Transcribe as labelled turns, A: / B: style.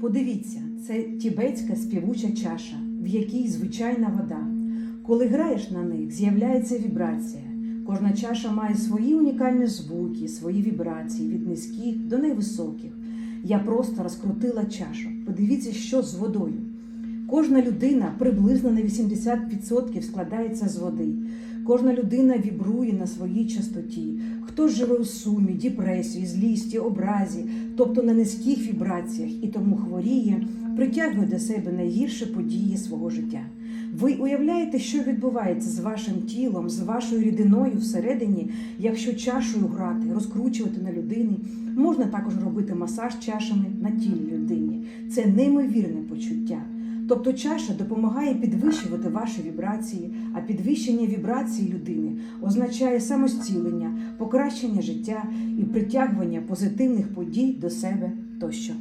A: Подивіться, це тібетська співуча чаша, в якій звичайна вода. Коли граєш на них, з'являється вібрація. Кожна чаша має свої унікальні звуки, свої вібрації від низьких до найвисоких. Я просто розкрутила чашу. Подивіться, що з водою. Кожна людина приблизно на 80% складається з води. Кожна людина вібрує на своїй частоті. Хтось живе у сумі, депресії, злісті, образі, тобто на низьких вібраціях і тому хворіє, притягує до себе найгірші події свого життя. Ви уявляєте, що відбувається з вашим тілом, з вашою рідиною всередині, якщо чашою грати, розкручувати на людині. Можна також робити масаж чашами на тілі людині. Це неймовірне почуття. Тобто чаша допомагає підвищувати ваші вібрації, а підвищення вібрації людини означає самостілення, покращення життя і притягування позитивних подій до себе тощо.